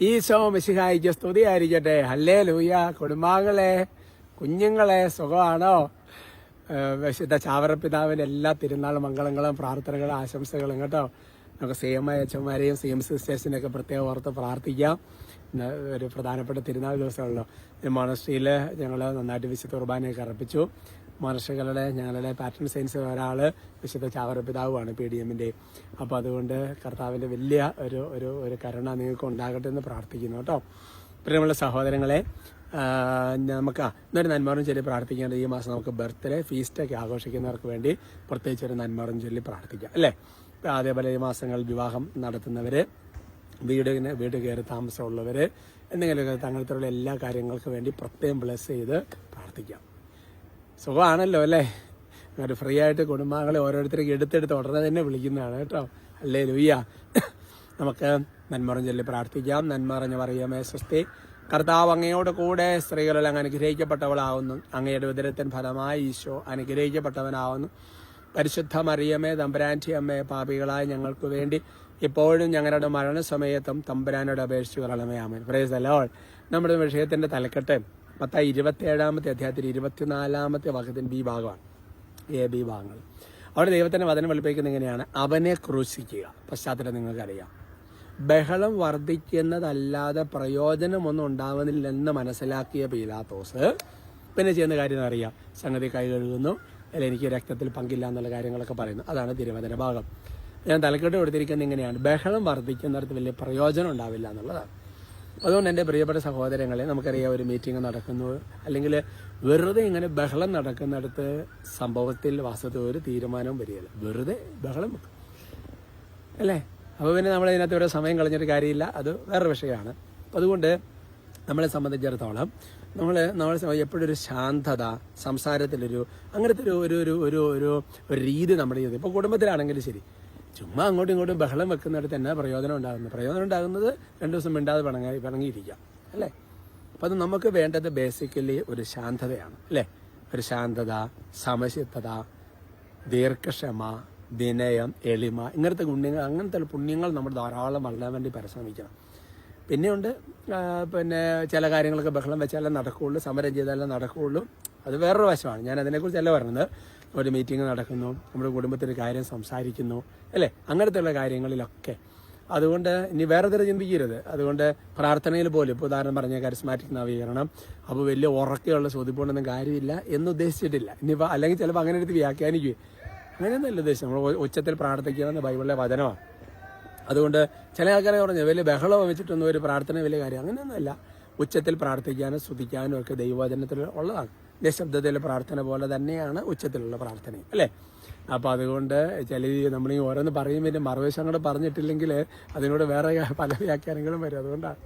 ഈശോ മിശിഹായിക്ക് സ്തുതിയായിരിക്കട്ടെ. ഹല്ലേ ലൂയ കുടുംബാംഗങ്ങളെ കുഞ്ഞുങ്ങളെ സുഖമാണോ? വിശുദ്ധ ചാവറപ്പിതാവിന്റെ എല്ലാ തിരുനാൾ മംഗളങ്ങളും പ്രാർത്ഥനകളും ആശംസകളും കേട്ടോ. നമുക്ക് സി എം ഐ അച്ഛന്മാരെയും സി എം സിസ്റ്റേഴ്സിനെയൊക്കെ പ്രത്യേകം ഓർത്ത് പ്രാർത്ഥിക്കാം. ഒരു പ്രധാനപ്പെട്ട തിരുനാൾ ദിവസമുള്ളൂ മോണസ്ട്രിയിൽ ഞങ്ങൾ നന്നായിട്ട് വിശുദ്ധ കുർബാനയൊക്കെ അർപ്പിച്ചു. മോണസ്ട്രികളുടെ ഞങ്ങളുടെ പാറ്റേൺ സയൻസ് ഒരാൾ വിശുദ്ധ ചാവറപ്പിതാവുമാണ് പി ഡി എമ്മിന്റെ അപ്പോൾ അതുകൊണ്ട് കർത്താവിന്റെ വലിയ ഒരു ഒരു ഒരു കരുണ നിങ്ങൾക്ക് ഉണ്ടാകട്ടെ എന്ന് പ്രാർത്ഥിക്കുന്നു കേട്ടോ. പ്രിയമുള്ള സഹോദരങ്ങളെ നമുക്ക് ഇന്നൊരു നന്മാറും ചൊല്ലി പ്രാർത്ഥിക്കേണ്ടത് ഈ മാസം നമുക്ക് ബർത്ത്ഡേ ഫീസ്റ്റൊക്കെ ആഘോഷിക്കുന്നവർക്ക് വേണ്ടി പ്രത്യേകിച്ച് ഒരു നന്മാറും ചൊല്ലി പ്രാർത്ഥിക്കാം അല്ലേ? അതേപോലെ ഈ മാസങ്ങൾ വിവാഹം നടത്തുന്നവർ വീടിന് വീട് കയറി താമസമുള്ളവർ എന്തെങ്കിലുമൊക്കെ തങ്ങളുടെ എല്ലാ കാര്യങ്ങൾക്കും വേണ്ടി പ്രത്യേകം ബ്ലെസ് ചെയ്ത് പ്രാർത്ഥിക്കാം. സുഖമാണല്ലോ അല്ലേ? അങ്ങനെ ഫ്രീ ആയിട്ട് കുടുംബാംഗങ്ങളെ ഓരോരുത്തർക്ക് എടുത്തെടുത്ത് ഉടനെ തന്നെ വിളിക്കുന്നതാണ് കേട്ടോ. അല്ലേ ലുയ്യ? നമുക്ക് നന്മറം ചൊല്ലി പ്രാർത്ഥിക്കാം. നന്മറിഞ്ഞ് പറയുമേ സ്വസ്തി. കർത്താവ് അങ്ങയോട് കൂടെ സ്ത്രീകളിൽ അങ്ങ് അനുഗ്രഹിക്കപ്പെട്ടവളാവുന്നു. അങ്ങയുടെ ഉദരത്തിൻ ഫലമായി ഈശോ അനുഗ്രഹിക്കപ്പെട്ടവനാവുന്നു. പരിശുദ്ധ മറിയമേ തമ്പുരാന്റെ അമ്മേ പാപികളായ ഞങ്ങൾക്ക് വേണ്ടി ഇപ്പോഴും ഞങ്ങളുടെ മരണസമയത്തും തമ്പുരാനോട് അപേക്ഷിച്ചു കൊള്ളണമേ ആമൻ. പ്രേസ് അലോൾ നമ്മുടെ വിഷയത്തിന്റെ തലക്കെട്ട് പത്തായി ഇരുപത്തിയേഴാമത്തെ അധ്യായത്തിൽ ഇരുപത്തിനാലാമത്തെ വാക്യത്തിന് ബി ഭാഗമാണ്. എ ബി ഭാഗങ്ങൾ. അവിടെ ദൈവത്തിന്റെ വചനം വെളുപ്പിക്കുന്നത് എങ്ങനെയാണ്? അവനെ ക്രൂശിക്കുക. പശ്ചാത്തലം നിങ്ങൾക്കറിയാം. ബഹളം വർദ്ധിക്കുന്നതല്ലാതെ പ്രയോജനമൊന്നും ഉണ്ടാവുന്നില്ലെന്ന് മനസ്സിലാക്കിയ പീലാത്തോസ് പിന്നെ ചെയ്യുന്ന കാര്യം അറിയാം. സംഗതി കൈ കഴുകുന്നു അല്ല എനിക്ക് രക്തത്തിൽ പങ്കില്ല എന്നുള്ള കാര്യങ്ങളൊക്കെ പറയുന്നു. അതാണ് തിരുവചന ഭാഗം. ഞാൻ തലക്കെട്ട് കൊടുത്തിരിക്കുന്നത് ഇങ്ങനെയാണ്. ബഹളം വർദ്ധിക്കുന്നിടത്ത് വലിയ പ്രയോജനം ഉണ്ടാവില്ല എന്നുള്ളതാണ്. അതുകൊണ്ട് എന്റെ പ്രിയപ്പെട്ട സഹോദരങ്ങളെ നമുക്കറിയാം ഒരു മീറ്റിംഗ് നടക്കുന്നു. അല്ലെങ്കിൽ വെറുതെ ഇങ്ങനെ ബഹളം നടക്കുന്നിടത്ത് സംഭവത്തിൽ വാസ്തവത്തിൽ ഒരു തീരുമാനവും വരികയില്ല. വെറുതെ ബഹളം. അല്ലേ? അപ്പോൾ പിന്നെ നമ്മൾ ഇതിനകത്ത് ഒരു സമയം കളഞ്ഞിട്ട് കാര്യമില്ല. അത് വേറെ വിഷയമാണ്. അപ്പോൾ അതുകൊണ്ട് നമ്മളെ സംബന്ധിച്ചിടത്തോളം നമ്മൾ നമ്മൾ എപ്പോഴും ഒരു ശാന്തത സംസാരത്തിലൊരു അങ്ങനത്തെ ഒരു ഒരു ഒരു ഒരു രീതി നമ്മുടെ ചെയ്ത്. ഇപ്പോൾ കുടുംബത്തിലാണെങ്കിലും ശരി. ചുമ്മാ അങ്ങോട്ടും ഇങ്ങോട്ടും ബഹളം വെക്കുന്നിടത്ത് എന്നാ പ്രയോജനം ഉണ്ടാകുന്നത്? പ്രയോജനം ഉണ്ടാകുന്നത് രണ്ടു ദിവസം മിണ്ടാതെ പിണങ്ങി പിണങ്ങിയിരിക്കാം അല്ലേ? അപ്പം അത് നമുക്ക് വേണ്ടത് ബേസിക്കലി ഒരു ശാന്തതയാണ് അല്ലേ? ഒരു ശാന്തത സമചിത്തത ദീർഘക്ഷമ വിനയം എളിമ ഇങ്ങനത്തെ പുണ്യങ്ങൾ അങ്ങനത്തെ പുണ്യങ്ങൾ നമ്മൾ ധാരാളം വളരാൻ വേണ്ടി പരിശ്രമിക്കണം. പിന്നെയുണ്ട് പിന്നെ ചില കാര്യങ്ങളൊക്കെ ബഹളം വെച്ചാലേ നടക്കുകയുള്ളൂ സമരം ചെയ്താലേ നടക്കുകയുള്ളൂ. അത് വേറൊരു വശമാണ്. ഞാൻ അതിനെക്കുറിച്ചല്ല പറയുന്നത് ഒരു മീറ്റിംഗ് നടക്കുന്നു നമ്മുടെ കുടുംബത്തിന്റെ കാര്യം സംസാരിക്കുന്നു അല്ലേ? അങ്ങനത്തെയുള്ള കാര്യങ്ങളിലൊക്കെ. അതുകൊണ്ട് ഇനി വേറെ തരം ചിന്തിക്കരുത്. അതുകൊണ്ട് പ്രാർത്ഥനയിൽ പോലും ഇപ്പോൾ ഉദാഹരണം പറഞ്ഞ കരിസ്മാറ്റിക് നവീകരണം അപ്പോൾ വലിയ ഉറക്കെയുള്ള ചോദ്യപ്പോണ്ടൊന്നും കാര്യമില്ല എന്ന് ഉദ്ദേശിച്ചിട്ടില്ല. ഇനിയിപ്പോൾ അല്ലെങ്കിൽ ചിലപ്പോൾ അങ്ങനെ എടുത്ത് വ്യാഖ്യാനിക്കുകയും. അങ്ങനെയൊന്നുമല്ല ഉദ്ദേശം. നമ്മൾ ഉച്ചത്തിൽ പ്രാർത്ഥിക്കുക ബൈബിളിലെ വചനമാണ്. അതുകൊണ്ട് ചില ആൾക്കാരെ പറഞ്ഞു വലിയ ബഹളം വെച്ചിട്ടൊന്നും ഒരു പ്രാർത്ഥന വലിയ കാര്യം അങ്ങനെയൊന്നുമല്ല. ഉച്ചത്തിൽ പ്രാർത്ഥിക്കാനും സ്തുതിക്കാനും ഒക്കെ ദൈവവചനത്തിൽ ഉള്ളതാണ്. നിശബ്ദതയിലെ പ്രാർത്ഥന പോലെ തന്നെയാണ് ഉച്ചത്തിലുള്ള പ്രാർത്ഥന അല്ലേ? അപ്പോൾ അതുകൊണ്ട് ചില നമ്മൾ ഈ ഓരോന്ന് പറയുമ്പോൾ മറുവശം അങ്ങോട്ട് പറഞ്ഞിട്ടില്ലെങ്കിൽ അതിനോട് വേറെ പല വ്യാഖ്യാനങ്ങളും വരും. അതുകൊണ്ടാണ്.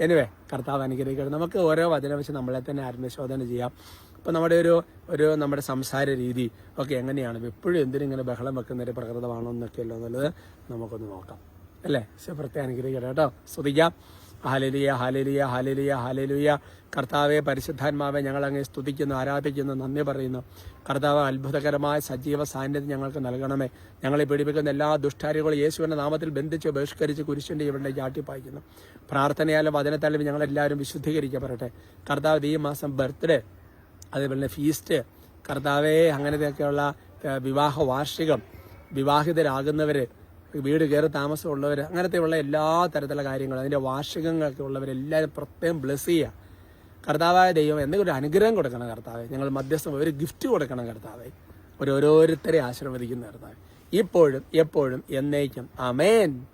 എനിവേ കർത്താവ് അനുഗ്രഹിക്കട്ടെ. നമുക്ക് ഓരോ വചനം വെച്ച് നമ്മളെ തന്നെ ആത്മശോധന ചെയ്യാം. അപ്പോൾ നമ്മുടെ ഒരു ഒരു നമ്മുടെ സംസാര രീതി ഒക്കെ എങ്ങനെയാണ്? എപ്പോഴും എന്തിനും ഇങ്ങനെ ബഹളം വെക്കുന്ന ഒരു പ്രകൃതമാണോ എന്നൊക്കെയല്ലോ എന്നുള്ളത് നമുക്കൊന്ന് നോക്കാം. അല്ലേ? പ്രത്യേക അനുഗ്രഹിക്കട്ടെ കേട്ടോ. സ്തുതിക്കാം. ഹാലലിയ ഹാലലിയ ഹാലലിയ ഹാലലിയ. കർത്താവെ പരിശുദ്ധാത്മാവെ ഞങ്ങൾ അങ്ങേ സ്തുതിക്കുന്നു ആരാധിക്കുന്നു നന്ദി പറയുന്നു. കർത്താവ് അത്ഭുതകരമായ സജീവ സാന്നിധ്യം ഞങ്ങൾക്ക് നൽകണമേ. ഞങ്ങളെ പീഡിപ്പിക്കുന്ന എല്ലാ ദുഷ്ടാരികളും യേശുവിന്റെ നാമത്തിൽ ബന്ധിച്ച് ബഹിഷ്കരിച്ച് കുരിശിന്റെ ഇവിടെ ചാട്ടിപ്പായിക്കുന്നു പ്രാർത്ഥനയാലും വചനത്താലും ഞങ്ങളെല്ലാവരും വിശുദ്ധീകരിക്കപ്പെടട്ടെ. കർത്താവ് ഈ മാസം ബർത്ത്ഡേ അതേപോലെ ഫീസ്റ്റ് കർത്താവെ അങ്ങനത്തെയൊക്കെയുള്ള വിവാഹ വാർഷികം വിവാഹിതരാകുന്നവര് വീട് കയറി താമസമുള്ളവർ അങ്ങനത്തെയുള്ള എല്ലാ തരത്തിലുള്ള കാര്യങ്ങളും അതിന്റെ വാർഷികങ്ങളൊക്കെ ഉള്ളവരെല്ലാവരും പ്രത്യേകം ബ്ലെസ് ചെയ്യുക. കർത്താവായ ദൈവം എന്തെങ്കിലും ഒരു അനുഗ്രഹം കൊടുക്കണം കർത്താവെ. ഞങ്ങൾ മധ്യസ്ഥം ഒരു ഗിഫ്റ്റ് കൊടുക്കണം കർത്താവെ. ഓരോരുത്തരെ ആശീർവദിക്കുന്ന കർത്താവ്. ഇപ്പോഴും എപ്പോഴും എന്നേക്കും. അമേൻ